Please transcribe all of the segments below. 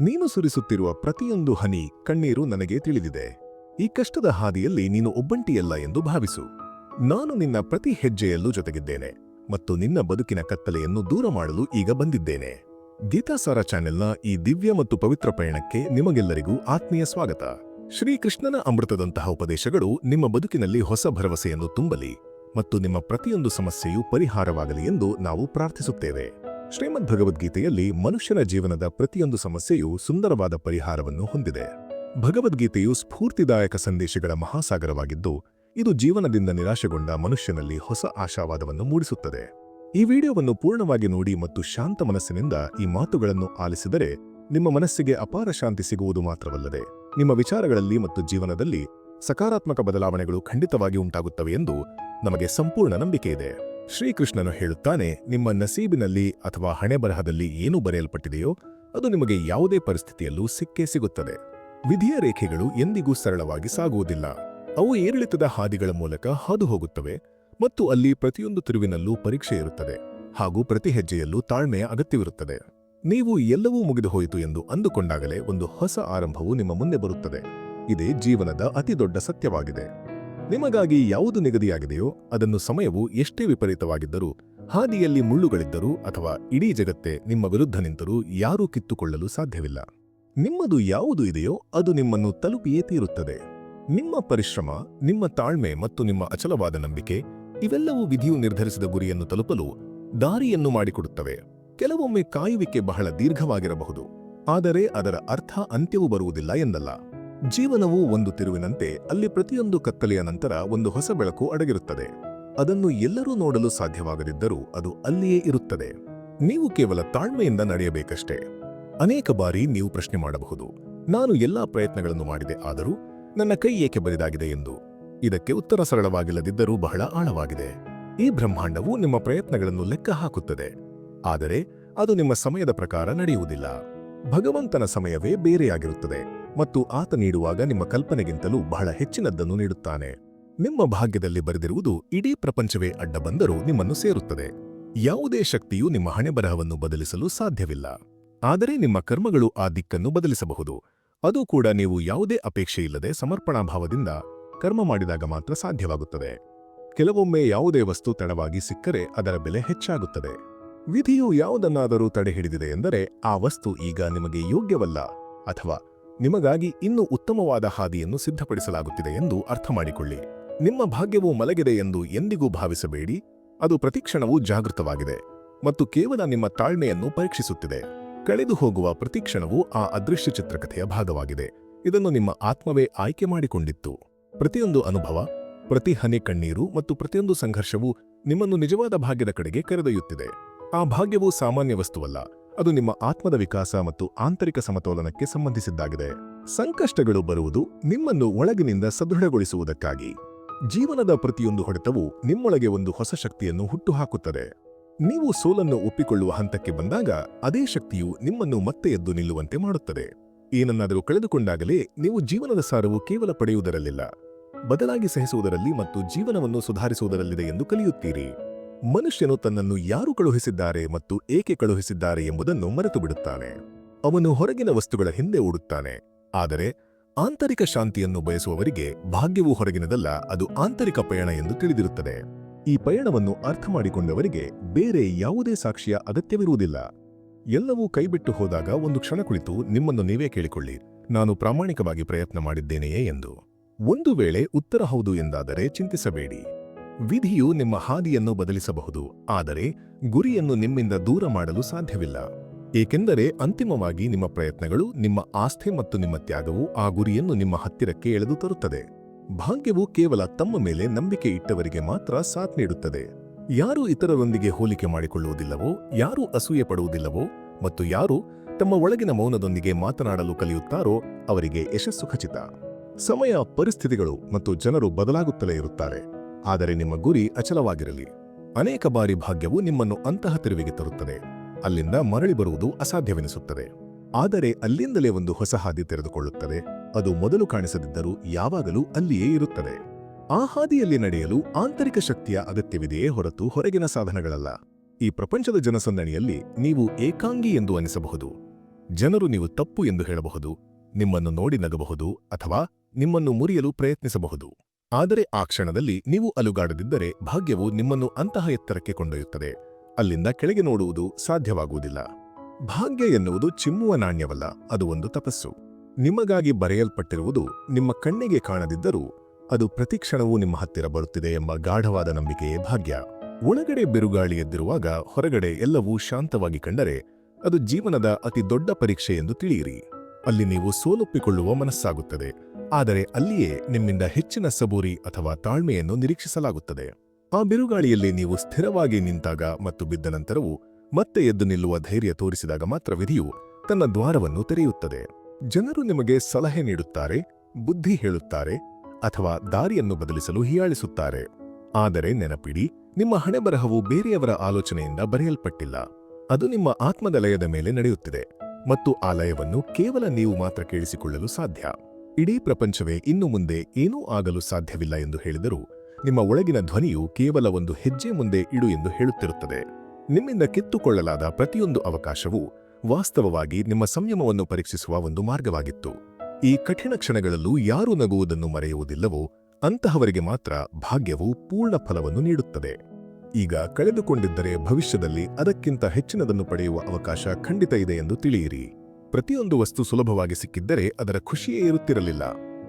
ನೀನು ಸುರಿಸುತ್ತಿರುವ ಪ್ರತಿಯೊಂದು ಹನಿ ಕಣ್ಣೀರು ನನಗೆ ತಿಳಿದಿದೆ. ಈ ಕಷ್ಟದ ಹಾದಿಯಲ್ಲಿ ನೀನು ಒಬ್ಬಂಟಿಯಲ್ಲ ಎಂದು ಭಾವಿಸು. ನಾನು ನಿನ್ನ ಪ್ರತಿ ಹೆಜ್ಜೆಯಲ್ಲೂ ಜೊತೆಗಿದ್ದೇನೆ ಮತ್ತು ನಿನ್ನ ಬದುಕಿನ ಕತ್ತಲೆಯನ್ನು ದೂರ ಮಾಡಲು ಈಗ ಬಂದಿದ್ದೇನೆ. ಗೀತಾಸಾರ ಚಾನೆಲ್ನ ಈ ದಿವ್ಯ ಮತ್ತು ಪವಿತ್ರ ಪಯಣಕ್ಕೆ ನಿಮಗೆಲ್ಲರಿಗೂ ಆತ್ಮೀಯ ಸ್ವಾಗತ. ಶ್ರೀಕೃಷ್ಣನ ಅಮೃತದಂತಹ ಉಪದೇಶಗಳು ನಿಮ್ಮ ಬದುಕಿನಲ್ಲಿ ಹೊಸ ಭರವಸೆಯನ್ನು ತುಂಬಲಿ ಮತ್ತು ನಿಮ್ಮ ಪ್ರತಿಯೊಂದು ಸಮಸ್ಯೆಯೂ ಪರಿಹಾರವಾಗಲಿ ಎಂದು ನಾವು ಪ್ರಾರ್ಥಿಸುತ್ತೇವೆ. ಶ್ರೀಮದ್ ಭಗವದ್ಗೀತೆಯಲ್ಲಿ ಮನುಷ್ಯನ ಜೀವನದ ಪ್ರತಿಯೊಂದು ಸಮಸ್ಯೆಯೂ ಸುಂದರವಾದ ಪರಿಹಾರವನ್ನು ಹೊಂದಿದೆ. ಭಗವದ್ಗೀತೆಯು ಸ್ಫೂರ್ತಿದಾಯಕ ಸಂದೇಶಗಳ ಮಹಾಸಾಗರವಾಗಿದ್ದು, ಇದು ಜೀವನದಿಂದ ನಿರಾಶೆಗೊಂಡ ಮನುಷ್ಯನಲ್ಲಿ ಹೊಸ ಆಶಾವಾದವನ್ನು ಮೂಡಿಸುತ್ತದೆ. ಈ ವಿಡಿಯೋವನ್ನು ಪೂರ್ಣವಾಗಿ ನೋಡಿ ಮತ್ತು ಶಾಂತ ಮನಸ್ಸಿನಿಂದ ಈ ಮಾತುಗಳನ್ನು ಆಲಿಸಿದರೆ ನಿಮ್ಮ ಮನಸ್ಸಿಗೆ ಅಪಾರ ಶಾಂತಿ ಸಿಗುವುದು ಮಾತ್ರವಲ್ಲದೆ, ನಿಮ್ಮ ವಿಚಾರಗಳಲ್ಲಿ ಮತ್ತು ಜೀವನದಲ್ಲಿ ಸಕಾರಾತ್ಮಕ ಬದಲಾವಣೆಗಳು ಖಂಡಿತವಾಗಿ ಉಂಟಾಗುತ್ತವೆ ಎಂದು ನಮಗೆ ಸಂಪೂರ್ಣ ನಂಬಿಕೆ ಇದೆ ಶ್ರೀಕೃಷ್ಣನು ಹೇಳುತ್ತಾನೆ, ನಿಮ್ಮ ನಸೀಬಿನಲ್ಲಿ ಅಥವಾ ಹಣೆಬರಹದಲ್ಲಿ ಏನು ಬರೆಯಲ್ಪಟ್ಟಿದೆಯೋ, ಅದು ನಿಮಗೆ ಯಾವುದೇ ಪರಿಸ್ಥಿತಿಯಲ್ಲೂ ಸಿಕ್ಕೇ ಸಿಗುತ್ತದೆ. ವಿಧಿಯ ರೇಖೆಗಳು ಎಂದಿಗೂ ಸರಳವಾಗಿ ಸಾಗುವುದಿಲ್ಲ. ಅವು ಏರಿಳಿತದ ಹಾದಿಗಳ ಮೂಲಕ ಹಾದು ಹೋಗುತ್ತವೆ ಮತ್ತು ಅಲ್ಲಿ ಪ್ರತಿಯೊಂದು ತಿರುವಿನಲ್ಲೂ ಪರೀಕ್ಷೆ ಇರುತ್ತದೆ ಹಾಗೂ ಪ್ರತಿ ಹೆಜ್ಜೆಯಲ್ಲೂ ತಾಳ್ಮೆಯ ಅಗತ್ಯವಿರುತ್ತದೆ. ನೀವು ಎಲ್ಲವೂ ಮುಗಿದು ಹೋಯಿತು ಎಂದು ಅಂದುಕೊಂಡಾಗಲೇ ಒಂದು ಹೊಸ ಆರಂಭವು ನಿಮ್ಮ ಮುಂದೆ ಬರುತ್ತದೆ. ಇದೇ ಜೀವನದ ಅತಿದೊಡ್ಡ ಸತ್ಯವಾಗಿದೆ. ನಿಮಗಾಗಿ ಯಾವುದು ನಿಗದಿಯಾಗಿದೆಯೋ ಅದನ್ನು ಸಮಯವು ಎಷ್ಟೇ ವಿಪರೀತವಾಗಿದ್ದರೂ, ಹಾದಿಯಲ್ಲಿ ಮುಳ್ಳುಗಳಿದ್ದರೂ ಅಥವಾ ಇಡೀ ಜಗತ್ತೇ ನಿಮ್ಮ ವಿರುದ್ಧ ನಿಂತರೂ ಯಾರೂ ಕಿತ್ತುಕೊಳ್ಳಲು ಸಾಧ್ಯವಿಲ್ಲ. ನಿಮ್ಮದು ಯಾವುದು ಇದೆಯೋ ಅದು ನಿಮ್ಮನ್ನು ತಲುಪಿಯೇ ತೀರುತ್ತದೆ. ನಿಮ್ಮ ಪರಿಶ್ರಮ, ನಿಮ್ಮ ತಾಳ್ಮೆ ಮತ್ತು ನಿಮ್ಮ ಅಚಲವಾದ ನಂಬಿಕೆ, ಇವೆಲ್ಲವೂ ವಿಧಿಯು ನಿರ್ಧರಿಸಿದ ಗುರಿಯನ್ನು ತಲುಪಲು ದಾರಿಯನ್ನು ಮಾಡಿಕೊಡುತ್ತವೆ. ಕೆಲವೊಮ್ಮೆ ಕಾಯುವಿಕೆ ಬಹಳ ದೀರ್ಘವಾಗಿರಬಹುದು. ಆದರೆ ಅದರ ಅರ್ಥ ಅಂತ್ಯವೂ ಬರುವುದಿಲ್ಲ ಎಂದಲ್ಲ. ಜೀವನವು ಒಂದು ತಿರುವಿನಂತೆ ಅಲ್ಲಿ ಪ್ರತಿಯೊಂದು ಕತ್ತಲೆಯ ನಂತರ ಒಂದು ಹೊಸ ಬೆಳಕು ಅಡಗಿರುತ್ತದೆ. ಅದನ್ನು ಎಲ್ಲರೂ ನೋಡಲು ಸಾಧ್ಯವಾಗದಿದ್ದರೂ ಅದು ಅಲ್ಲಿಯೇ ಇರುತ್ತದೆ. ನೀವು ಕೇವಲ ತಾಳ್ಮೆಯಿಂದ ನಡೆಯಬೇಕಷ್ಟೇ. ಅನೇಕ ಬಾರಿ ನೀವು ಪ್ರಶ್ನೆ ಮಾಡಬಹುದು, ನಾನು ಎಲ್ಲಾ ಪ್ರಯತ್ನಗಳನ್ನು ಮಾಡಿದೆ ಆದರೂ ನನ್ನ ಕೈ ಏಕೆ ಬರಿದಾಗಿದೆ ಎಂದು. ಇದಕ್ಕೆ ಉತ್ತರ ಸರಳವಾಗಿಲ್ಲದಿದ್ದರೂ ಬಹಳ ಆಳವಾಗಿದೆ. ಈ ಬ್ರಹ್ಮಾಂಡವು ನಿಮ್ಮ ಪ್ರಯತ್ನಗಳನ್ನು ಲೆಕ್ಕ ಹಾಕುತ್ತದೆ. ಆದರೆ ಅದು ನಿಮ್ಮ ಸಮಯದ ಪ್ರಕಾರ ನಡೆಯುವುದಿಲ್ಲ. ಭಗವಂತನ ಸಮಯವೇ ಬೇರೆಯಾಗಿರುತ್ತದೆ. ಮತ್ತು ಆತ ನೀಡುವಾಗ ನಿಮ್ಮ ಕಲ್ಪನೆಗಿಂತಲೂ ಬಹಳ ಹೆಚ್ಚಿನದ್ದನ್ನು ನೀಡುತ್ತಾನೆ. ನಿಮ್ಮ ಭಾಗ್ಯದಲ್ಲಿ ಬರೆದಿರುವುದು ಇಡೀ ಪ್ರಪಂಚವೇ ಅಡ್ಡ ಬಂದರೂ ನಿಮ್ಮನ್ನು ಸೇರುತ್ತದೆ. ಯಾವುದೇ ಶಕ್ತಿಯು ನಿಮ್ಮ ಹಣೆಬರಹವನ್ನು ಬದಲಿಸಲು ಸಾಧ್ಯವಿಲ್ಲ. ಆದರೆ ನಿಮ್ಮ ಕರ್ಮಗಳು ಆ ದಿಕ್ಕನ್ನು ಬದಲಿಸಬಹುದು. ಅದು ಕೂಡ ನೀವು ಯಾವುದೇ ಅಪೇಕ್ಷೆಯಿಲ್ಲದೆ ಸಮರ್ಪಣಾಭಾವದಿಂದ ಕರ್ಮ ಮಾಡಿದಾಗ ಮಾತ್ರ ಸಾಧ್ಯವಾಗುತ್ತದೆ. ಕೆಲವೊಮ್ಮೆ ಯಾವುದೇ ವಸ್ತು ತಡವಾಗಿ ಸಿಕ್ಕರೆ ಅದರ ಬೆಲೆ ಹೆಚ್ಚಾಗುತ್ತದೆ. ವಿಧಿಯು ಯಾವುದನ್ನಾದರೂ ತಡೆಹಿಡಿದಿದೆ ಎಂದರೆ ಆ ವಸ್ತು ಈಗ ನಿಮಗೆ ಯೋಗ್ಯವಲ್ಲ ಅಥವಾ ನಿಮಗಾಗಿ ಇನ್ನೂ ಉತ್ತಮವಾದ ಹಾದಿಯನ್ನು ಸಿದ್ಧಪಡಿಸಲಾಗುತ್ತಿದೆ ಎಂದು ಅರ್ಥ ಮಾಡಿಕೊಳ್ಳಿ. ನಿಮ್ಮ ಭಾಗ್ಯವು ಮಲಗಿದೆ ಎಂದು ಎಂದಿಗೂ ಭಾವಿಸಬೇಡಿ. ಅದು ಪ್ರತಿಕ್ಷಣವೂ ಜಾಗೃತವಾಗಿದೆ ಮತ್ತು ಕೇವಲ ನಿಮ್ಮ ತಾಳ್ಮೆಯನ್ನು ಪರೀಕ್ಷಿಸುತ್ತಿದೆ. ಕಳೆದು ಹೋಗುವ ಪ್ರತಿಕ್ಷಣವು ಆ ಅದೃಶ್ಯ ಚಿತ್ರಕಥೆಯ ಭಾಗವಾಗಿದೆ. ಇದನ್ನು ನಿಮ್ಮ ಆತ್ಮವೇ ಆಯ್ಕೆ ಮಾಡಿಕೊಂಡಿತ್ತು. ಪ್ರತಿಯೊಂದು ಅನುಭವ, ಪ್ರತಿ ಹನಿ ಕಣ್ಣೀರು ಮತ್ತು ಪ್ರತಿಯೊಂದು ಸಂಘರ್ಷವು ನಿಮ್ಮನ್ನು ನಿಜವಾದ ಭಾಗ್ಯದ ಕಡೆಗೆ ಕರೆದೊಯ್ಯುತ್ತಿದೆ. ಆ ಭಾಗ್ಯವು ಸಾಮಾನ್ಯ ವಸ್ತುವಲ್ಲ. ಅದು ನಿಮ್ಮ ಆತ್ಮದ ವಿಕಾಸ ಮತ್ತು ಆಂತರಿಕ ಸಮತೋಲನಕ್ಕೆ ಸಂಬಂಧಿಸಿದ್ದಾಗಿದೆ. ಸಂಕಷ್ಟಗಳು ಬರುವುದು ನಿಮ್ಮನ್ನು ಒಳಗಿನಿಂದ ಸದೃಢಗೊಳಿಸುವುದಕ್ಕಾಗಿ. ಜೀವನದ ಪ್ರತಿಯೊಂದು ಹೊಡೆತವು ನಿಮ್ಮೊಳಗೆ ಒಂದು ಹೊಸ ಶಕ್ತಿಯನ್ನು ಹುಟ್ಟುಹಾಕುತ್ತದೆ. ನೀವು ಸೋಲನ್ನು ಒಪ್ಪಿಕೊಳ್ಳುವ ಹಂತಕ್ಕೆ ಬಂದಾಗ ಅದೇ ಶಕ್ತಿಯು ನಿಮ್ಮನ್ನು ಮತ್ತೆ ಎದ್ದು ನಿಲ್ಲುವಂತೆ ಮಾಡುತ್ತದೆ. ಏನನ್ನಾದರೂ ಕಳೆದುಕೊಂಡಾಗಲೇ ನೀವು ಜೀವನದ ಸಾರವು ಕೇವಲ ಪಡೆಯುವುದರಲ್ಲಿಲ್ಲ. ಬದಲಾಗಿ ಸಹಿಸುವುದರಲ್ಲಿ ಮತ್ತು ಜೀವನವನ್ನು ಸುಧಾರಿಸುವುದರಲ್ಲಿದೆ ಎಂದು ಕಲಿಯುತ್ತೀರಿ. ಮನುಷ್ಯನು ತನ್ನನ್ನು ಯಾರು ಕಳುಹಿಸಿದ್ದಾರೆ ಮತ್ತು ಏಕೆ ಕಳುಹಿಸಿದ್ದಾರೆ ಎಂಬುದನ್ನು ಮರೆತು ಬಿಡುತ್ತಾನೆ ಅವನು ಹೊರಗಿನ ವಸ್ತುಗಳ ಹಿಂದೆ ಓಡುತ್ತಾನೆ. ಆದರೆ ಆಂತರಿಕ ಶಾಂತಿಯನ್ನು ಬಯಸುವವರಿಗೆ ಭಾಗ್ಯವು ಹೊರಗಿನದಲ್ಲ, ಅದು ಆಂತರಿಕ ಪಯಣ ಎಂದು ತಿಳಿದಿರುತ್ತದೆ. ಈ ಪಯಣವನ್ನು ಅರ್ಥ ಮಾಡಿಕೊಂಡವರಿಗೆ ಬೇರೆ ಯಾವುದೇ ಸಾಕ್ಷಿಯ ಅಗತ್ಯವಿರುವುದಿಲ್ಲ. ಎಲ್ಲವೂ ಕೈಬಿಟ್ಟು ಹೋದಾಗ ಒಂದು ಕ್ಷಣ ಕುಳಿತು ನಿಮ್ಮನ್ನು ನೀವೇ ಕೇಳಿಕೊಳ್ಳಿ. ನಾನು ಪ್ರಾಮಾಣಿಕವಾಗಿ ಪ್ರಯತ್ನ ಮಾಡಿದ್ದೇನೆಯೇ ಎಂದು. ಒಂದು ವೇಳೆ ಉತ್ತರ ಹೌದು ಎಂದಾದರೆ ಚಿಂತಿಸಬೇಡಿ. ವಿಧಿಯು ನಿಮ್ಮ ಹಾದಿಯನ್ನು ಬದಲಿಸಬಹುದು, ಆದರೆ ಗುರಿಯನ್ನು ನಿಮ್ಮಿಂದ ದೂರ ಮಾಡಲು ಸಾಧ್ಯವಿಲ್ಲ. ಏಕೆಂದರೆ ಅಂತಿಮವಾಗಿ ನಿಮ್ಮ ಪ್ರಯತ್ನಗಳು, ನಿಮ್ಮ ಆಸ್ಥೆ ಮತ್ತು ನಿಮ್ಮ ತ್ಯಾಗವು ಆ ಗುರಿಯನ್ನು ನಿಮ್ಮ ಹತ್ತಿರಕ್ಕೆ ಎಳೆದು ತರುತ್ತದೆ. ಭಾಗ್ಯವು ಕೇವಲ ತಮ್ಮ ಮೇಲೆ ನಂಬಿಕೆ ಇಟ್ಟವರಿಗೆ ಮಾತ್ರ ಸಾಥ್ ನೀಡುತ್ತದೆ. ಯಾರು ಇತರರೊಂದಿಗೆ ಹೋಲಿಕೆ ಮಾಡಿಕೊಳ್ಳುವುದಿಲ್ಲವೋ, ಯಾರು ಅಸೂಯೆ ಪಡುವುದಿಲ್ಲವೋ, ಮತ್ತು ಯಾರು ತಮ್ಮ ಒಳಗಿನ ಮೌನದೊಂದಿಗೆ ಮಾತನಾಡಲು ಕಲಿಯುತ್ತಾರೋ, ಅವರಿಗೆ ಯಶಸ್ಸು ಖಚಿತ. ಸಮಯ, ಪರಿಸ್ಥಿತಿಗಳು ಮತ್ತು ಜನರು ಬದಲಾಗುತ್ತಲೇ ಇರುತ್ತಾರೆ. ಆದರೆ ನಿಮ್ಮ ಗುರಿ ಅಚಲವಾಗಿರಲಿ. ಅನೇಕ ಬಾರಿ ಭಾಗ್ಯವು ನಿಮ್ಮನ್ನು ಅಂತಹ ತಿರುವಿಗೆ ತರುತ್ತದೆ. ಅಲ್ಲಿಂದ ಮರಳಿ ಬರುವುದು ಅಸಾಧ್ಯವೆನಿಸುತ್ತದೆ. ಆದರೆ ಅಲ್ಲಿಂದಲೇ ಒಂದು ಹೊಸ ಹಾದಿ ತೆರೆದುಕೊಳ್ಳುತ್ತದೆ. ಅದು ಮೊದಲು ಕಾಣಿಸದಿದ್ದರೂ ಯಾವಾಗಲೂ ಅಲ್ಲಿಯೇ ಇರುತ್ತದೆ. ಆ ಹಾದಿಯಲ್ಲಿ ನಡೆಯಲು ಆಂತರಿಕ ಶಕ್ತಿಯ ಅಗತ್ಯವಿದೆಯೇ ಹೊರತು ಹೊರಗಿನ ಸಾಧನಗಳಲ್ಲ. ಈ ಪ್ರಪಂಚದ ಜನಸಂದಣಿಯಲ್ಲಿ ನೀವು ಏಕಾಂಗಿ ಎಂದು ಅನಿಸಬಹುದು. ಜನರು ನೀವು ತಪ್ಪು ಎಂದು ಹೇಳಬಹುದು. ನಿಮ್ಮನ್ನು ನೋಡಿ ನಗಬಹುದು ಅಥವಾ ನಿಮ್ಮನ್ನು ಮುರಿಯಲು ಪ್ರಯತ್ನಿಸಬಹುದು. ಆದರೆ ಆ ಕ್ಷಣದಲ್ಲಿ ನೀವು ಅಲುಗಾಡದಿದ್ದರೆ ಭಾಗ್ಯವು ನಿಮ್ಮನ್ನು ಅಂತಹ ಎತ್ತರಕ್ಕೆ ಕೊಂಡೊಯ್ಯುತ್ತದೆ. ಅಲ್ಲಿಂದ ಕೆಳಗೆ ನೋಡುವುದು ಸಾಧ್ಯವಾಗುವುದಿಲ್ಲ. ಭಾಗ್ಯ ಎನ್ನುವುದು ಚಿಮ್ಮುವ ನಾಣ್ಯವಲ್ಲ, ಅದು ಒಂದು ತಪಸ್ಸು. ನಿಮಗಾಗಿ ಬರೆಯಲ್ಪಟ್ಟಿರುವುದು ನಿಮ್ಮ ಕಣ್ಣಿಗೆ ಕಾಣದಿದ್ದರೂ ಅದು ಪ್ರತಿಕ್ಷಣವೂ ನಿಮ್ಮ ಹತ್ತಿರ ಬರುತ್ತಿದೆ ಎಂಬ ಗಾಢವಾದ ನಂಬಿಕೆಯೇ ಭಾಗ್ಯ. ಒಳಗಡೆ ಬಿರುಗಾಳಿ ಎದ್ದಿರುವಾಗ ಹೊರಗಡೆ ಎಲ್ಲವೂ ಶಾಂತವಾಗಿ ಕಂಡರೆ ಅದು ಜೀವನದ ಅತಿ ದೊಡ್ಡ ಪರೀಕ್ಷೆ ಎಂದು ತಿಳಿಯಿರಿ. ಅಲ್ಲಿ ನೀವು ಸೋಲೊಪ್ಪಿಕೊಳ್ಳುವ ಮನಸ್ಸಾಗುತ್ತದೆ. ಆದರೆ ಅಲ್ಲಿಯೇ ನಿಮ್ಮಿಂದ ಹೆಚ್ಚಿನ ಸಬೂರಿ ಅಥವಾ ತಾಳ್ಮೆಯನ್ನು ನಿರೀಕ್ಷಿಸಲಾಗುತ್ತದೆ. ಆ ಬಿರುಗಾಳಿಯಲ್ಲಿ ನೀವು ಸ್ಥಿರವಾಗಿ ನಿಂತಾಗ ಮತ್ತು ಬಿದ್ದ ನಂತರವೂ ಮತ್ತೆ ಎದ್ದು ನಿಲ್ಲುವ ಧೈರ್ಯ ತೋರಿಸಿದಾಗ ಮಾತ್ರ ವಿಧಿಯು ತನ್ನ ದ್ವಾರವನ್ನು ತೆರೆಯುತ್ತದೆ. ಜನರು ನಿಮಗೆ ಸಲಹೆ ನೀಡುತ್ತಾರೆ, ಬುದ್ಧಿ ಹೇಳುತ್ತಾರೆ ಅಥವಾ ದಾರಿಯನ್ನು ಬದಲಿಸಲು ಹೀಯಾಳಿಸುತ್ತಾರೆ. ಆದರೆ ನೆನಪಿಡಿ, ನಿಮ್ಮ ಹಣೆಬರಹವು ಬೇರೆಯವರ ಆಲೋಚನೆಯಿಂದ ಬರೆಯಲ್ಪಟ್ಟಿಲ್ಲ. ಅದು ನಿಮ್ಮ ಆತ್ಮದಲಯದ ಮೇಲೆ ನಡೆಯುತ್ತಿದೆ. ಮತ್ತು ಆ ಕೇವಲ ನೀವು ಮಾತ್ರ ಕೇಳಿಸಿಕೊಳ್ಳಲು ಸಾಧ್ಯ. ಇಡೀ ಪ್ರಪಂಚವೇ ಇನ್ನು ಮುಂದೆ ಏನೂ ಆಗಲು ಸಾಧ್ಯವಿಲ್ಲ ಎಂದು ಹೇಳಿದರೂ ನಿಮ್ಮ ಒಳಗಿನ ಧ್ವನಿಯು ಕೇವಲ ಒಂದು ಹೆಜ್ಜೆ ಮುಂದೆ ಇಡು ಎಂದು ಹೇಳುತ್ತಿರುತ್ತದೆ. ನಿಮ್ಮಿಂದ ಕಿತ್ತುಕೊಳ್ಳಲಾದ ಪ್ರತಿಯೊಂದು ಅವಕಾಶವು ವಾಸ್ತವವಾಗಿ ನಿಮ್ಮ ಸಂಯಮವನ್ನು ಪರೀಕ್ಷಿಸುವ ಒಂದು ಮಾರ್ಗವಾಗಿತ್ತು. ಈ ಕಠಿಣ ಕ್ಷಣಗಳಲ್ಲೂ ಯಾರು ನಗುವುದನ್ನು ಮರೆಯುವುದಿಲ್ಲವೋ, ಅಂತಹವರಿಗೆ ಮಾತ್ರ ಭಾಗ್ಯವು ಪೂರ್ಣ ಫಲವನ್ನು ನೀಡುತ್ತದೆ. ಈಗ ಕಳೆದುಕೊಂಡಿದ್ದರೆ ಭವಿಷ್ಯದಲ್ಲಿ ಅದಕ್ಕಿಂತ ಹೆಚ್ಚಿನದನ್ನು ಪಡೆಯುವ ಅವಕಾಶ ಖಂಡಿತ ಇದೆ ಎಂದು ತಿಳಿಯಿರಿ. ಪ್ರತಿಯೊಂದು ವಸ್ತು ಸುಲಭವಾಗಿ ಸಿಕ್ಕಿದ್ದರೆ ಅದರ ಖುಷಿಯೇ ಇರುತ್ತಿರಲಿಲ್ಲ.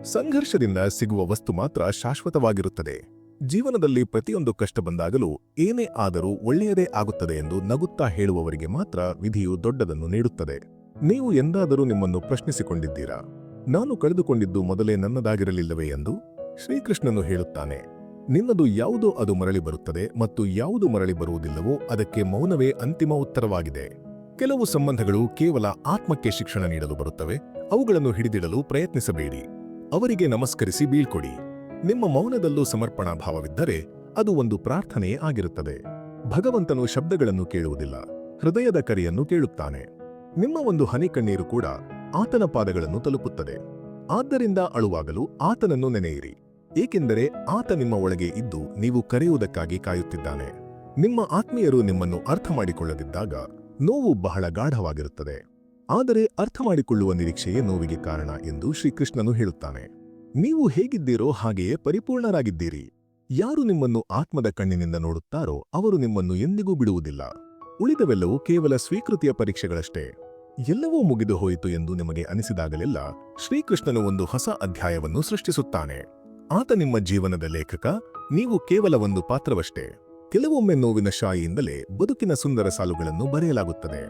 ಸಂಘರ್ಷದಿಂದ ಸಿಗುವ ವಸ್ತು ಮಾತ್ರ ಶಾಶ್ವತವಾಗಿರುತ್ತದೆ. ಜೀವನದಲ್ಲಿ ಪ್ರತಿಯೊಂದು ಕಷ್ಟ ಬಂದಾಗಲೂ ಏನೇ ಆದರೂ ಒಳ್ಳೆಯದೇ ಆಗುತ್ತದೆ ಎಂದು ನಗುತ್ತಾ ಹೇಳುವವರಿಗೆ ಮಾತ್ರ ವಿಧಿಯು ದೊಡ್ಡದನ್ನು ನೀಡುತ್ತದೆ. ನೀವು ಎಂದಾದರೂ ನಿಮ್ಮನ್ನು ಪ್ರಶ್ನಿಸಿಕೊಂಡಿದ್ದೀರಾ? ನಾನು ಕಳೆದುಕೊಂಡಿದ್ದು ಮೊದಲೇ ನನ್ನದಾಗಿರಲಿಲ್ಲವೇ ಎಂದು ಶ್ರೀಕೃಷ್ಣನು ಹೇಳುತ್ತಾನೆ. ನಿನ್ನದು ಯಾವುದೋ ಅದು ಮರಳಿ ಬರುತ್ತದೆ ಮತ್ತು ಯಾವುದು ಮರಳಿ ಬರುವುದಿಲ್ಲವೋ ಅದಕ್ಕೆ ಮೌನವೇ ಅಂತಿಮ ಉತ್ತರವಾಗಿದೆ. ಕೆಲವು ಸಂಬಂಧಗಳು ಕೇವಲ ಆತ್ಮಕ್ಕೆ ಶಿಕ್ಷಣ ನೀಡಲು ಬರುತ್ತವೆ, ಅವುಗಳನ್ನು ಹಿಡಿದಿಡಲು ಪ್ರಯತ್ನಿಸಬೇಡಿ. ಅವರಿಗೆ ನಮಸ್ಕರಿಸಿ ಬೀಳ್ಕೊಡಿ. ನಿಮ್ಮ ಮೌನದಲ್ಲೂ ಸಮರ್ಪಣಾ ಭಾವವಿದ್ದರೆ ಅದು ಒಂದು ಪ್ರಾರ್ಥನೆಯೇ ಆಗಿರುತ್ತದೆ. ಭಗವಂತನು ಶಬ್ದಗಳನ್ನು ಕೇಳುವುದಿಲ್ಲ, ಹೃದಯದ ಕರೆಯನ್ನು ಕೇಳುತ್ತಾನೆ. ನಿಮ್ಮ ಒಂದು ಹನಿ ಕಣ್ಣೀರು ಕೂಡ ಆತನ ಪಾದಗಳನ್ನು ತಲುಪುತ್ತದೆ. ಆದ್ದರಿಂದ ಅಳುವಾಗಲು ಆತನನ್ನು ನೆನೆಯಿರಿ. ಏಕೆಂದರೆ ಆತ ನಿಮ್ಮ ಒಳಗೆ ಇದ್ದು ನೀವು ಕರೆಯುವುದಕ್ಕಾಗಿ ಕಾಯುತ್ತಿದ್ದಾನೆ. ನಿಮ್ಮ ಆತ್ಮೀಯರು ನಿಮ್ಮನ್ನು ಅರ್ಥ ಮಾಡಿಕೊಳ್ಳದಿದ್ದಾಗ ನೋವು ಬಹಳ ಗಾಢವಾಗಿರುತ್ತದೆ. ಆದರೆ ಅರ್ಥ ಮಾಡಿಕೊಳ್ಳುವ ನಿರೀಕ್ಷೆಯೇ ನೋವಿಗೆ ಕಾರಣ ಎಂದು ಶ್ರೀಕೃಷ್ಣನು ಹೇಳುತ್ತಾನೆ. ನೀವು ಹೇಗಿದ್ದೀರೋ ಹಾಗೆಯೇ ಪರಿಪೂರ್ಣರಾಗಿದ್ದೀರಿ. ಯಾರು ನಿಮ್ಮನ್ನು ಆತ್ಮದ ಕಣ್ಣಿನಿಂದ ನೋಡುತ್ತಾರೋ ಅವರು ನಿಮ್ಮನ್ನು ಎಂದಿಗೂ ಬಿಡುವುದಿಲ್ಲ. ಉಳಿದವೆಲ್ಲವೂ ಕೇವಲ ಸ್ವೀಕೃತಿಯ ಪರೀಕ್ಷೆಗಳಷ್ಟೇ. ಎಲ್ಲವೂ ಮುಗಿದು ಹೋಯಿತು ಎಂದು ನಿಮಗೆ ಅನಿಸಿದಾಗಲೆಲ್ಲ ಶ್ರೀಕೃಷ್ಣನು ಒಂದು ಹೊಸ ಅಧ್ಯಾಯವನ್ನು ಸೃಷ್ಟಿಸುತ್ತಾನೆ. ಆತ ನಿಮ್ಮ ಜೀವನದ ಲೇಖಕ, ನೀವು ಕೇವಲ ಒಂದು ಪಾತ್ರವಷ್ಟೇ. ಕೆಲವೊಮ್ಮೆ ನೋವಿನ ಶಾಯಿಯಿಂದಲೇ ಬದುಕಿನ ಸುಂದರ ಸಾಲುಗಳನ್ನು ಬರೆಯಲಾಗುತ್ತದೆ.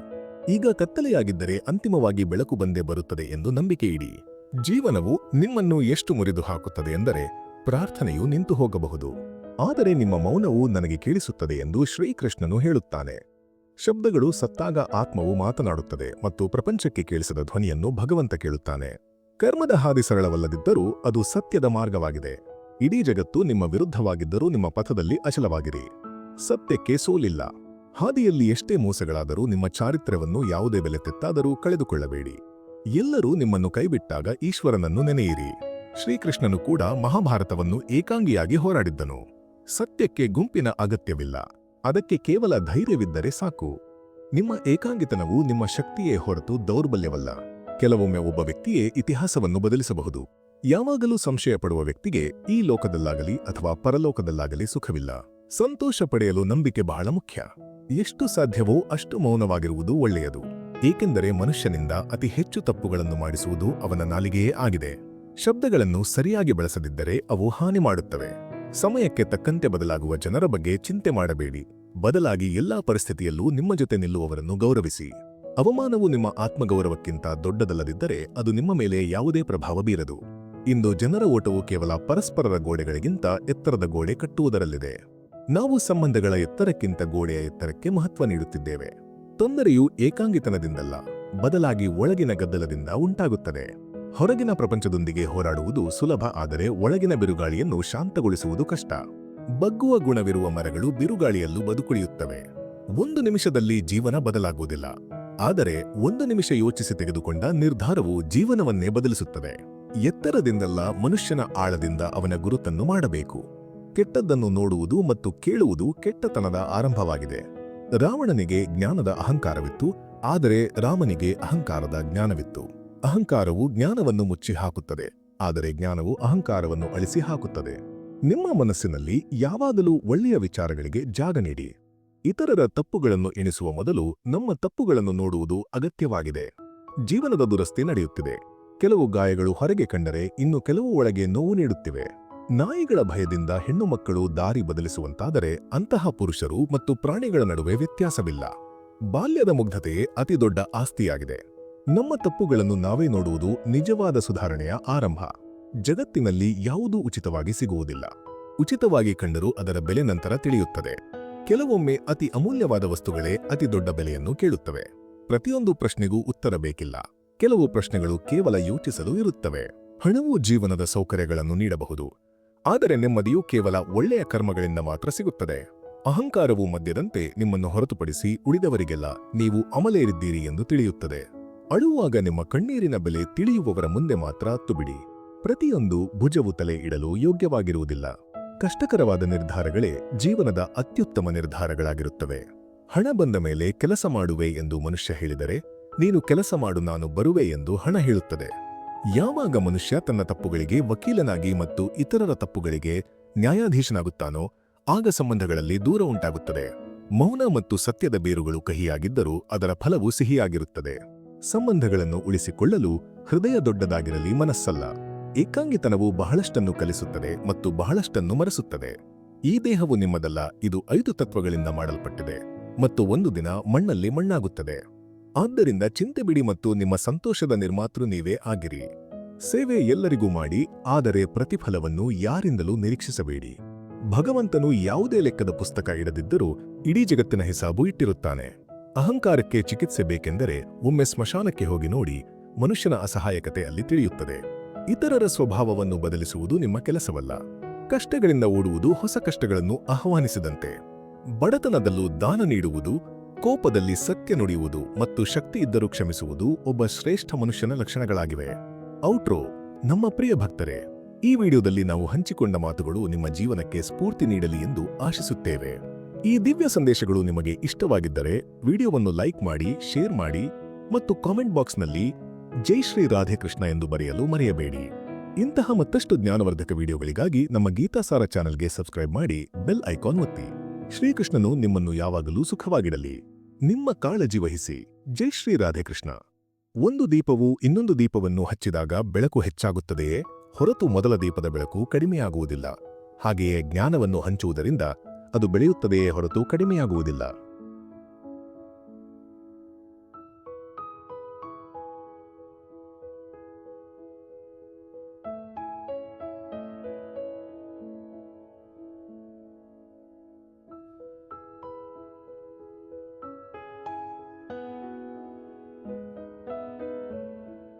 ಈಗ ಕತ್ತಲೆಯಾಗಿದ್ದರೆ ಅಂತಿಮವಾಗಿ ಬೆಳಕು ಬಂದೇ ಬರುತ್ತದೆ ಎಂದು ನಂಬಿಕೆ ಇಡಿ. ಜೀವನವು ನಿಮ್ಮನ್ನು ಎಷ್ಟು ಮುರಿದು ಹಾಕುತ್ತದೆ ಎಂದರೆ ಪ್ರಾರ್ಥನೆಯು ನಿಂತು ಹೋಗಬಹುದು. ಆದರೆ ನಿಮ್ಮ ಮೌನವು ನನಗೆ ಕೇಳಿಸುತ್ತದೆ ಎಂದು ಶ್ರೀಕೃಷ್ಣನು ಹೇಳುತ್ತಾನೆ. ಶಬ್ದಗಳು ಸತ್ತಾಗ ಆತ್ಮವು ಮಾತನಾಡುತ್ತದೆ ಮತ್ತು ಪ್ರಪಂಚಕ್ಕೆ ಕೇಳಿಸದ ಧ್ವನಿಯನ್ನು ಭಗವಂತ ಕೇಳುತ್ತಾನೆ. ಕರ್ಮದ ಹಾದಿ ಸರಳವಲ್ಲದಿದ್ದರೂ ಅದು ಸತ್ಯದ ಮಾರ್ಗವಾಗಿದೆ. ಇಡೀ ಜಗತ್ತು ನಿಮ್ಮ ವಿರುದ್ಧವಾಗಿದ್ದರೂ ನಿಮ್ಮ ಪಥದಲ್ಲಿ ಅಚಲವಾಗಿರಿ. ಸತ್ಯಕ್ಕೆ ಸೋಲಿಲ್ಲ. ಹಾದಿಯಲ್ಲಿ ಎಷ್ಟೇ ಮೋಸಗಳಾದರೂ ನಿಮ್ಮ ಚಾರಿತ್ರ್ಯವನ್ನು ಯಾವುದೇ ಬೆಲೆ ತೆತ್ತಾದರೂ ಕಳೆದುಕೊಳ್ಳಬೇಡಿ. ಎಲ್ಲರೂ ನಿಮ್ಮನ್ನು ಕೈಬಿಟ್ಟಾಗ ಈಶ್ವರನನ್ನು ನೆನೆಯಿರಿ. ಶ್ರೀಕೃಷ್ಣನು ಕೂಡ ಮಹಾಭಾರತವನ್ನು ಏಕಾಂಗಿಯಾಗಿ ಹೋರಾಡಿದ್ದನು. ಸತ್ಯಕ್ಕೆ ಗುಂಪಿನ ಅಗತ್ಯವಿಲ್ಲ. ಅದಕ್ಕೆ ಕೇವಲ ಧೈರ್ಯವಿದ್ದರೆ ಸಾಕು. ನಿಮ್ಮ ಏಕಾಂಗಿತನವು ನಿಮ್ಮ ಶಕ್ತಿಯೇ ಹೊರತು ದೌರ್ಬಲ್ಯವಲ್ಲ. ಕೆಲವೊಮ್ಮೆ ಒಬ್ಬ ವ್ಯಕ್ತಿಯೇ ಇತಿಹಾಸವನ್ನು ಬದಲಿಸಬಹುದು. ಯಾವಾಗಲೂ ಸಂಶಯ ಪಡುವ ವ್ಯಕ್ತಿಗೆ ಈ ಲೋಕದಲ್ಲಾಗಲಿ ಅಥವಾ ಪರಲೋಕದಲ್ಲಾಗಲಿ ಸುಖವಿಲ್ಲ. ಸಂತೋಷ ಪಡೆಯಲು ನಂಬಿಕೆ ಬಹಳ ಮುಖ್ಯ. ಎಷ್ಟು ಸಾಧ್ಯವೋ ಅಷ್ಟು ಮೌನವಾಗಿರುವುದು ಒಳ್ಳೆಯದು. ಏಕೆಂದರೆ ಮನುಷ್ಯನಿಂದ ಅತಿ ಹೆಚ್ಚು ತಪ್ಪುಗಳನ್ನು ಮಾಡಿಸುವುದು ಅವನ ನಾಲಿಗೆಯೇ ಆಗಿದೆ. ಶಬ್ದಗಳನ್ನು ಸರಿಯಾಗಿ ಬಳಸದಿದ್ದರೆ ಅವು ಹಾನಿ ಮಾಡುತ್ತವೆ. ಸಮಯಕ್ಕೆ ತಕ್ಕಂತೆ ಬದಲಾಗುವ ಜನರ ಬಗ್ಗೆ ಚಿಂತೆ ಮಾಡಬೇಡಿ. ಬದಲಾಗಿ ಎಲ್ಲಾ ಪರಿಸ್ಥಿತಿಯಲ್ಲೂ ನಿಮ್ಮ ಜೊತೆ ನಿಲ್ಲುವವರನ್ನು ಗೌರವಿಸಿ. ಅವಮಾನವು ನಿಮ್ಮ ಆತ್ಮಗೌರವಕ್ಕಿಂತ ದೊಡ್ಡದಲ್ಲದಿದ್ದರೆ ಅದು ನಿಮ್ಮ ಮೇಲೆ ಯಾವುದೇ ಪ್ರಭಾವ ಬೀರದು. ಇಂದು ಜನರ ಓಟವು ಕೇವಲ ಪರಸ್ಪರರ ಗೋಡೆಗಳಿಗಿಂತ ಎತ್ತರದ ಗೋಡೆ ಕಟ್ಟುವುದರಲ್ಲಿದೆ. ನಾವು ಸಂಬಂಧಗಳ ಎತ್ತರಕ್ಕಿಂತ ಗೋಡೆಯ ಎತ್ತರಕ್ಕೆ ಮಹತ್ವ ನೀಡುತ್ತಿದ್ದೇವೆ. ತೊಂದರೆಯು ಏಕಾಂಗಿತನದಿಂದಲ್ಲ, ಬದಲಾಗಿ ಒಳಗಿನ ಗದ್ದಲದಿಂದ ಉಂಟಾಗುತ್ತದೆ. ಹೊರಗಿನ ಪ್ರಪಂಚದೊಂದಿಗೆ ಹೋರಾಡುವುದು ಸುಲಭ, ಆದರೆ ಒಳಗಿನ ಬಿರುಗಾಳಿಯನ್ನು ಶಾಂತಗೊಳಿಸುವುದು ಕಷ್ಟ. ಬಗ್ಗುವ ಗುಣವಿರುವ ಮರಗಳು ಬಿರುಗಾಳಿಯಲ್ಲೂ ಬದುಕುಳಿಯುತ್ತವೆ. ಒಂದು ನಿಮಿಷದಲ್ಲಿ ಜೀವನ ಬದಲಾಗುವುದಿಲ್ಲ. ಆದರೆ ಒಂದು ನಿಮಿಷ ಯೋಚಿಸಿ ತೆಗೆದುಕೊಂಡ ನಿರ್ಧಾರವು ಜೀವನವನ್ನೇ ಬದಲಿಸುತ್ತದೆ. ಎತ್ತರದಿಂದಲ್ಲ ಮನುಷ್ಯನ ಆಳದಿಂದ ಅವನ ಗುರುತನ್ನು ಮಾಡಬೇಕು. ಕೆಟ್ಟದ್ದನ್ನು ನೋಡುವುದು ಮತ್ತು ಕೇಳುವುದು ಕೆಟ್ಟತನದ ಆರಂಭವಾಗಿದೆ. ರಾವಣನಿಗೆ ಜ್ಞಾನದ ಅಹಂಕಾರವಿತ್ತು, ಆದರೆ ರಾಮನಿಗೆ ಅಹಂಕಾರದ ಜ್ಞಾನವಿತ್ತು. ಅಹಂಕಾರವು ಜ್ಞಾನವನ್ನು ಮುಚ್ಚಿ ಹಾಕುತ್ತದೆ, ಆದರೆ ಜ್ಞಾನವು ಅಹಂಕಾರವನ್ನು ಅಳಿಸಿ ಹಾಕುತ್ತದೆ. ನಿಮ್ಮ ಮನಸ್ಸಿನಲ್ಲಿ ಯಾವಾಗಲೂ ಒಳ್ಳೆಯ ವಿಚಾರಗಳಿಗೆ ಜಾಗ ನೀಡಿ. ಇತರರ ತಪ್ಪುಗಳನ್ನು ಎಣಿಸುವ ಮೊದಲು ನಮ್ಮ ತಪ್ಪುಗಳನ್ನು ನೋಡುವುದು ಅಗತ್ಯವಾಗಿದೆ. ಜೀವನದ ದುರಸ್ತಿ ನಡೆಯುತ್ತಿದೆ. ಕೆಲವು ಗಾಯಗಳು ಹೊರಗೆ ಕಂಡರೆ ಇನ್ನು ಕೆಲವು ಒಳಗೆ ನೋವು ನೀಡುತ್ತಿವೆ. ನಾಯಿಗಳ ಭಯದಿಂದ ಹೆಣ್ಣು ಮಕ್ಕಳು ದಾರಿ ಬದಲಿಸುವಂತಾದರೆ ಅಂತಹ ಪುರುಷರು ಮತ್ತು ಪ್ರಾಣಿಗಳ ನಡುವೆ ವ್ಯತ್ಯಾಸವಿಲ್ಲ. ಬಾಲ್ಯದ ಮುಗ್ಧತೆಯೇ ಅತಿದೊಡ್ಡ ಆಸ್ತಿಯಾಗಿದೆ. ನಮ್ಮ ತಪ್ಪುಗಳನ್ನು ನಾವೇ ನೋಡುವುದು ನಿಜವಾದ ಸುಧಾರಣೆಯ ಆರಂಭ. ಜಗತ್ತಿನಲ್ಲಿ ಯಾವುದೂ ಉಚಿತವಾಗಿ ಸಿಗುವುದಿಲ್ಲ. ಉಚಿತವಾಗಿ ಕಂಡರೂ ಅದರ ಬೆಲೆ ನಂತರ ತಿಳಿಯುತ್ತದೆ. ಕೆಲವೊಮ್ಮೆ ಅತಿ ಅಮೂಲ್ಯವಾದ ವಸ್ತುಗಳೇ ಅತಿ ದೊಡ್ಡ ಬೆಲೆಯನ್ನು ಕೇಳುತ್ತವೆ. ಪ್ರತಿಯೊಂದು ಪ್ರಶ್ನೆಗೂ ಉತ್ತರ ಬೇಕಿಲ್ಲ. ಕೆಲವು ಪ್ರಶ್ನೆಗಳು ಕೇವಲ ಯೋಚಿಸಲು ಇರುತ್ತವೆ. ಹಣವು ಜೀವನದ ಸೌಕರ್ಯಗಳನ್ನು ನೀಡಬಹುದು. ಆದರೆ ನೆಮ್ಮದಿಯು ಕೇವಲ ಒಳ್ಳೆಯ ಕರ್ಮಗಳಿಂದ ಮಾತ್ರ ಸಿಗುತ್ತದೆ. ಅಹಂಕಾರವು ಮದ್ಯದಂತೆ ನಿಮ್ಮನ್ನು ಹೊರತುಪಡಿಸಿ ಉಳಿದವರಿಗೆಲ್ಲ ನೀವು ಅಮಲೇರಿದ್ದೀರಿ ಎಂದು ತಿಳಿಯುತ್ತದೆ. ಅಳುವಾಗ ನಿಮ್ಮ ಕಣ್ಣೀರಿನ ಬೆಲೆ ತಿಳಿಯುವವರ ಮುಂದೆ ಮಾತ್ರ ತುಬಿಡಿ ಪ್ರತಿಯೊಂದು ಭುಜವು ತಲೆ ಇಡಲು ಯೋಗ್ಯವಾಗಿರುವುದಿಲ್ಲ. ಕಷ್ಟಕರವಾದ ನಿರ್ಧಾರಗಳೇ ಜೀವನದ ಅತ್ಯುತ್ತಮ ನಿರ್ಧಾರಗಳಾಗಿರುತ್ತವೆ. ಹಣ ಬಂದ ಮೇಲೆ ಕೆಲಸ ಮಾಡುವೆ ಎಂದು ಮನುಷ್ಯ ಹೇಳಿದರೆ, ನೀನು ಕೆಲಸ ಮಾಡು ನಾನು ಬರುವೆ ಎಂದು ಹಣ ಹೇಳುತ್ತದೆ. ಯಾವಾಗ ಮನುಷ್ಯ ತನ್ನ ತಪ್ಪುಗಳಿಗೆ ವಕೀಲನಾಗಿ ಮತ್ತು ಇತರರ ತಪ್ಪುಗಳಿಗೆ ನ್ಯಾಯಾಧೀಶನಾಗುತ್ತಾನೋ, ಆಗ ಸಂಬಂಧಗಳಲ್ಲಿ ದೂರ ಉಂಟಾಗುತ್ತದೆ. ಮೌನ ಮತ್ತು ಸತ್ಯದ ಬೇರುಗಳು ಕಹಿಯಾಗಿದ್ದರೂ ಅದರ ಫಲವು ಸಿಹಿಯಾಗಿರುತ್ತದೆ. ಸಂಬಂಧಗಳನ್ನು ಉಳಿಸಿಕೊಳ್ಳಲು ಹೃದಯ ದೊಡ್ಡದಾಗಿರಲಿ ಮನಸ್ಸಲ್ಲ. ಏಕಾಂಗಿತನವು ಬಹಳಷ್ಟನ್ನು ಕಲಿಸುತ್ತದೆ ಮತ್ತು ಬಹಳಷ್ಟನ್ನು ಮರೆಸುತ್ತದೆ. ಈ ದೇಹವು ನಿಮ್ಮದಲ್ಲ, ಇದು ಐದು ತತ್ವಗಳಿಂದ ಮಾಡಲ್ಪಟ್ಟಿದೆ ಮತ್ತು ಒಂದು ದಿನ ಮಣ್ಣಲ್ಲಿ ಮಣ್ಣಾಗುತ್ತದೆ. ಆದ್ದರಿಂದ ಚಿಂತೆ ಬಿಡಿ ಮತ್ತು ನಿಮ್ಮ ಸಂತೋಷದ ನಿರ್ಮಾತೃ ನೀವೇ ಆಗಿರಿ. ಸೇವೆ ಎಲ್ಲರಿಗೂ ಮಾಡಿ, ಆದರೆ ಪ್ರತಿಫಲವನ್ನು ಯಾರಿಂದಲೂ ನಿರೀಕ್ಷಿಸಬೇಡಿ. ಭಗವಂತನು ಯಾವುದೇ ಲೆಕ್ಕದ ಪುಸ್ತಕ ಇಡದಿದ್ದರೂ ಇಡೀ ಜಗತ್ತಿನ ಹಿಸಾಬು ಇಟ್ಟಿರುತ್ತಾನೆ. ಅಹಂಕಾರಕ್ಕೆ ಚಿಕಿತ್ಸೆ ಬೇಕೆಂದರೆ ಒಮ್ಮೆ ಸ್ಮಶಾನಕ್ಕೆ ಹೋಗಿ ನೋಡಿ, ಮನುಷ್ಯನ ಅಸಹಾಯಕತೆ ಅಲ್ಲಿ ತಿಳಿಯುತ್ತದೆ. ಇತರರ ಸ್ವಭಾವವನ್ನು ಬದಲಿಸುವುದು ನಿಮ್ಮ ಕೆಲಸವಲ್ಲ. ಕಷ್ಟಗಳಿಂದ ಓಡುವುದು ಹೊಸ ಕಷ್ಟಗಳನ್ನು ಆಹ್ವಾನಿಸಿದಂತೆ. ಬಡತನದಲ್ಲೂ ದಾನ ನೀಡುವುದು, ಕೋಪದಲ್ಲಿ ಸತ್ಯ ನುಡಿಯುವುದು ಮತ್ತು ಶಕ್ತಿ ಇದ್ದರೂ ಕ್ಷಮಿಸುವುದು ಒಬ್ಬ ಶ್ರೇಷ್ಠ ಮನುಷ್ಯನ ಲಕ್ಷಣಗಳಾಗಿವೆ. ಔಟ್ರೋ, ನಮ್ಮ ಪ್ರಿಯ ಭಕ್ತರೇ, ಈ ವಿಡಿಯೋದಲ್ಲಿ ನಾವು ಹಂಚಿಕೊಂಡ ಮಾತುಗಳು ನಿಮ್ಮ ಜೀವನಕ್ಕೆ ಸ್ಫೂರ್ತಿ ನೀಡಲಿ ಎಂದು ಆಶಿಸುತ್ತೇವೆ. ಈ ದಿವ್ಯ ಸಂದೇಶಗಳು ನಿಮಗೆ ಇಷ್ಟವಾಗಿದ್ದರೆ, ವಿಡಿಯೋವನ್ನು ಲೈಕ್ ಮಾಡಿ, ಶೇರ್ ಮಾಡಿ ಮತ್ತು ಕಾಮೆಂಟ್ ಬಾಕ್ಸ್ನಲ್ಲಿ ಜೈ ಶ್ರೀ ರಾಧೇಕೃಷ್ಣ ಎಂದು ಬರೆಯಲು ಮರೆಯಬೇಡಿ. ಇಂತಹ ಮತ್ತಷ್ಟು ಜ್ಞಾನವರ್ಧಕ ವಿಡಿಯೋಗಳಿಗಾಗಿ ನಮ್ಮ ಗೀತಾಸಾರ ಚಾನೆಲ್ಗೆ ಸಬ್ಸ್ಕ್ರೈಬ್ ಮಾಡಿ, ಬೆಲ್ ಐಕಾನ್ ಒತ್ತಿ. ಶ್ರೀಕೃಷ್ಣನು ನಿಮ್ಮನ್ನು ಯಾವಾಗಲೂ ಸುಖವಾಗಿಡಲಿ. ನಿಮ್ಮ ಕಾಳಜಿ ವಹಿಸಿ. ಜೈ ಶ್ರೀ ರಾಧೇಕೃಷ್ಣ. ಒಂದು ದೀಪವು ಇನ್ನೊಂದು ದೀಪವನ್ನು ಹಚ್ಚಿದಾಗ ಬೆಳಕು ಹೆಚ್ಚಾಗುತ್ತದೆಯೇ? ಹೊರತು ಮೊದಲ ದೀಪದ ಬೆಳಕು ಕಡಿಮೆಯಾಗುವುದಿಲ್ಲ. ಹಾಗೆಯೇ ಜ್ಞಾನವನ್ನು ಹಂಚುವುದರಿಂದ ಅದು ಬೆಳೆಯುತ್ತದೆಯೇ ಹೊರತು ಕಡಿಮೆಯಾಗುವುದಿಲ್ಲ.